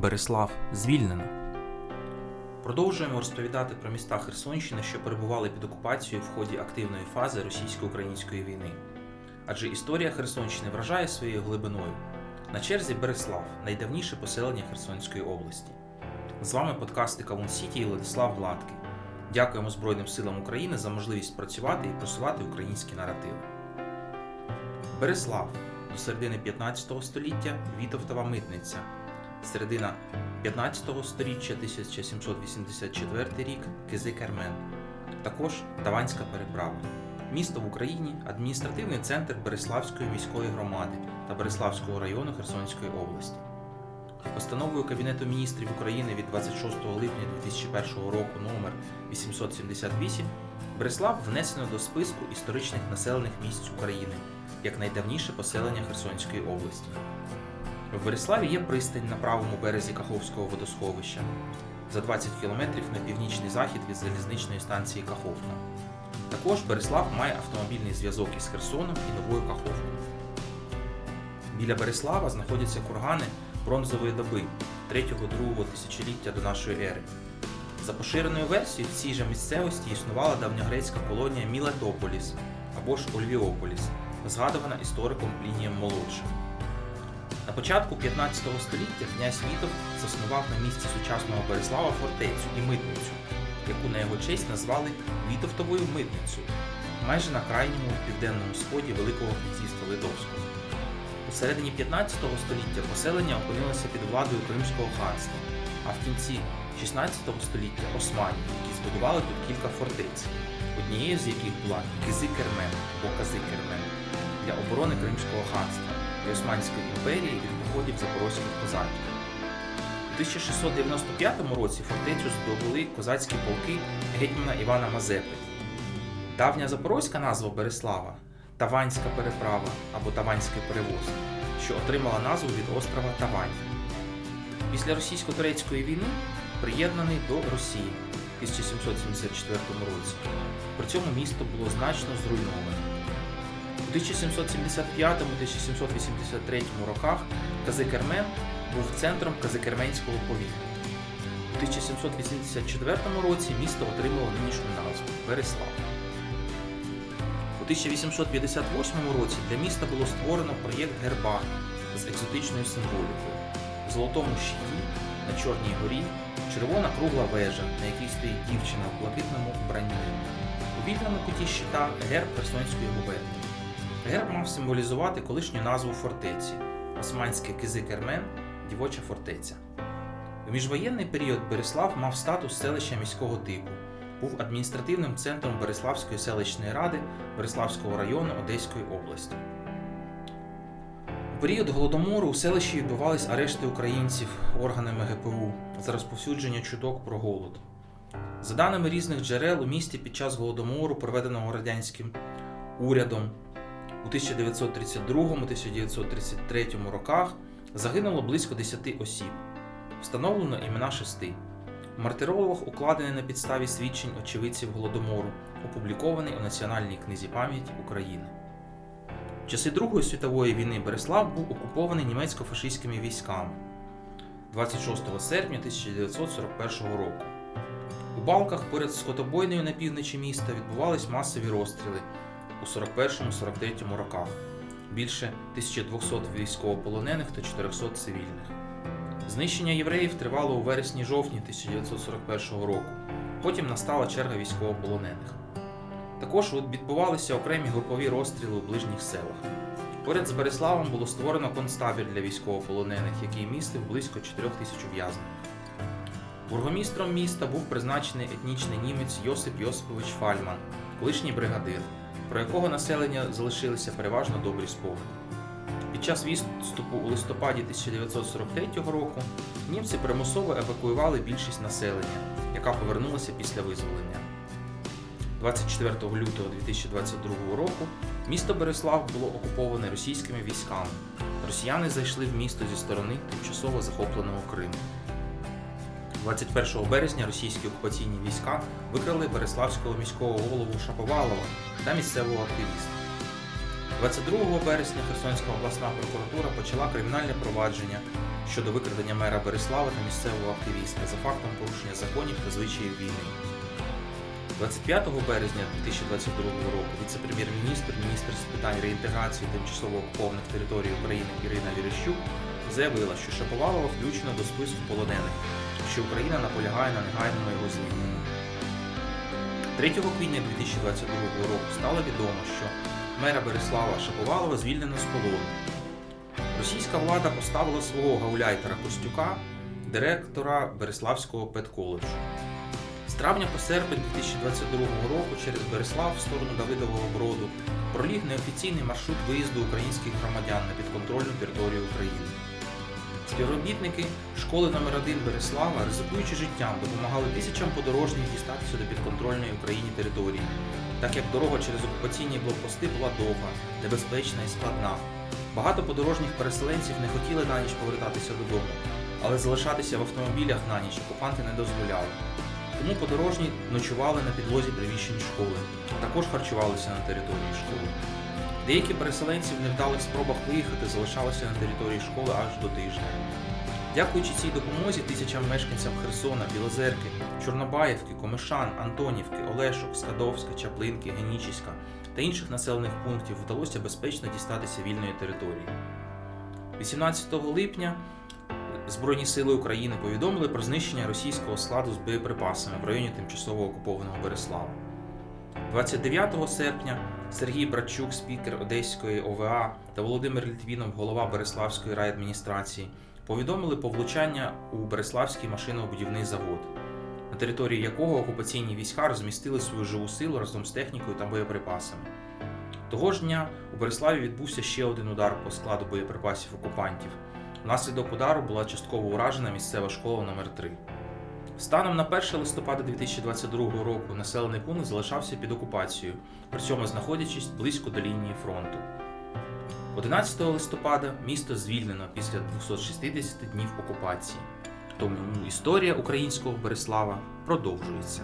Береслав звільнено. Продовжуємо розповідати про міста Херсонщини, що перебували під окупацією в ході активної фази російсько-української війни. Адже історія Херсонщини вражає своєю глибиною. На черзі Береслав найдавніше поселення Херсонської області. З вами подкасти Кавун Сіті і Владислав Гладкий. Дякуємо Збройним силам України за можливість працювати і просувати українські наративи. Береслав до середини 15 століття Вітовтова митниця. Середина 15 століття 1784 рік Кизикермен. Також Таванська переправа. Місто в Україні адміністративний центр Береславської міської громади та Береславського району Херсонської області. Постановою Кабінету міністрів України від 26 липня 2001 року номер 878 Береслав внесено до списку історичних населених місць України як найдавніше поселення Херсонської області. В Береславі є пристань на правому березі Каховського водосховища за 20 кілометрів на північний захід від залізничної станції Каховка. Також Береслав має автомобільний зв'язок із Херсоном і Новою Каховкою. Біля Береслава знаходяться кургани бронзової доби 3-2 тисячоліття до нашої ери. За поширеною версією, в цій же місцевості існувала давньогрецька колонія Мілетополіс або ж Ольвіополіс, згадувана істориком Плінієм Молодшим. На початку 15 століття князь Вітов заснував на місці сучасного Береслава фортецю і митницю, яку на його честь назвали Вітовтовою митницею, майже на крайньому південному сході Великого князівства Литовського. У середині 15 століття поселення опинилося під владою Кримського ханства, а в кінці 16 століття османів, які збудували тут кілька фортець, однією з яких була Кизикермен або Казикермен для оборони Кримського ханства і Османської імперії від походів запорозьких козаків. У 1695 році фортецю здобули козацькі полки гетьмана Івана Мазепи. Давня запорозька назва Береслава Таванська переправа або Таванський перевоз, що отримала назву від острова Тавань. Після російсько-турецької війни приєднаний до Росії в 1774 році. При цьому місто було значно зруйноване. У 1775-1783 роках Казикермен був центром Казикерменського повіту. У 1784 році місто отримало нинішню назву Береслав. У 1858 році для міста було створено проєкт герба з екзотичною символікою. В золотому щиті на Чорній горі червона кругла вежа, на якій стоїть дівчина в блакитному вбранні. У вільному куті щита герб Херсонської губернії. Герб мав символізувати колишню назву фортеці Османське Кизикермен дівоча фортеця. У міжвоєнний період Береслав мав статус селища міського типу, був адміністративним центром Береславської селищної ради Береславського району Одеської області. У період голодомору у селищі відбувались арешти українців органами ГПУ за розповсюдження чуток про голод. За даними різних джерел, у місті під час голодомору, проведеного радянським урядом у 1932-1933 роках, загинуло близько 10 осіб. Встановлено імена шести. Мартиролог укладений на підставі свідчень очевидців голодомору, опублікований у Національній книзі пам'яті України. В часи Другої світової війни Береслав був окупований німецько-фашистськими військами 26 серпня 1941 року. У балках поряд з скотобойнею на півночі міста відбувались масові розстріли у 41-43 роках. Більше 1200 військовополонених та 400 цивільних. Знищення євреїв тривало у вересні-жовтні 1941 року. Потім настала черга військовополонених. Також відбувалися окремі групові розстріли у ближніх селах. Поряд з Береславом було створено концтабір для військовополонених, який містив близько 4 тисяч ув'язнених. Бургомістром міста був призначений етнічний німець Йосип Йосипович Фальман, колишній бригадир, про якого населення залишилися переважно добрі спогади. Під час відступу у листопаді 1943 року німці примусово евакуювали більшість населення, яка повернулася після визволення. 24 лютого 2022 року місто Береслав було окуповане російськими військами. Росіяни зайшли в місто зі сторони тимчасово захопленого Криму. 21 березня російські окупаційні війська викрали Береславського міського голову Шаповалова та місцевого активіста. 22 березня Херсонська обласна прокуратура почала кримінальне провадження щодо викрадення мера Береслава та місцевого активіста за фактом порушення законів та звичаїв війни. 25 березня 2022 року віце-прем'єр-міністр, міністр з питань реінтеграції тимчасово окупованих територій України Ірина Вірещук заявила, що Шаповалова включено до списку полонених, що Україна наполягає на негайному його звільненні. 3 квітня 2022 року стало відомо, що мера Береслава Шаповалова звільнено з полону. Російська влада поставила свого гауляйтера Костюка, директора Береславського педколеджу. З травня по серпень 2022 року через Береслав в сторону Давидового Броду проліг неофіційний маршрут виїзду українських громадян на підконтрольну територію України. Співробітники школи номер 1 Береслава, ризикуючи життям, допомагали тисячам подорожніх дістатися до підконтрольної Україні території, так як дорога через окупаційні блокпости була довга, небезпечна і складна. Багато подорожніх переселенців не хотіли на ніч повертатися додому, але залишатися в автомобілях на ніч окупанти не дозволяли. Тому подорожні ночували на підлозі приміщень школи, а також харчувалися на території школи. Деякі переселенці в невдалих спробах виїхати залишалися на території школи аж до тижня. Дякуючи цій допомозі тисячам мешканцям Херсона, Білозерки, Чорнобаївки, Комишан, Антонівки, Олешок, Скадовська, Чаплинки, Генічіська та інших населених пунктів вдалося безпечно дістатися вільної території. 18 липня Збройні сили України повідомили про знищення російського складу з боєприпасами в районі тимчасово окупованого Береслава. 29 серпня Сергій Братчук, спікер Одеської ОВА та Володимир Літвінов, голова Береславської райадміністрації, повідомили про влучання у Береславський машинобудівний завод, на території якого окупаційні війська розмістили свою живу силу разом з технікою та боєприпасами. Того ж дня у Береславі відбувся ще один удар по складу боєприпасів окупантів. Внаслідок удару була частково уражена місцева школа номер 3 Станом на 1 листопада 2022 року населений пункт залишався під окупацією, при цьому знаходячись близько до лінії фронту. 11 листопада місто звільнено після 260 днів окупації. Тому історія українського Береслава продовжується.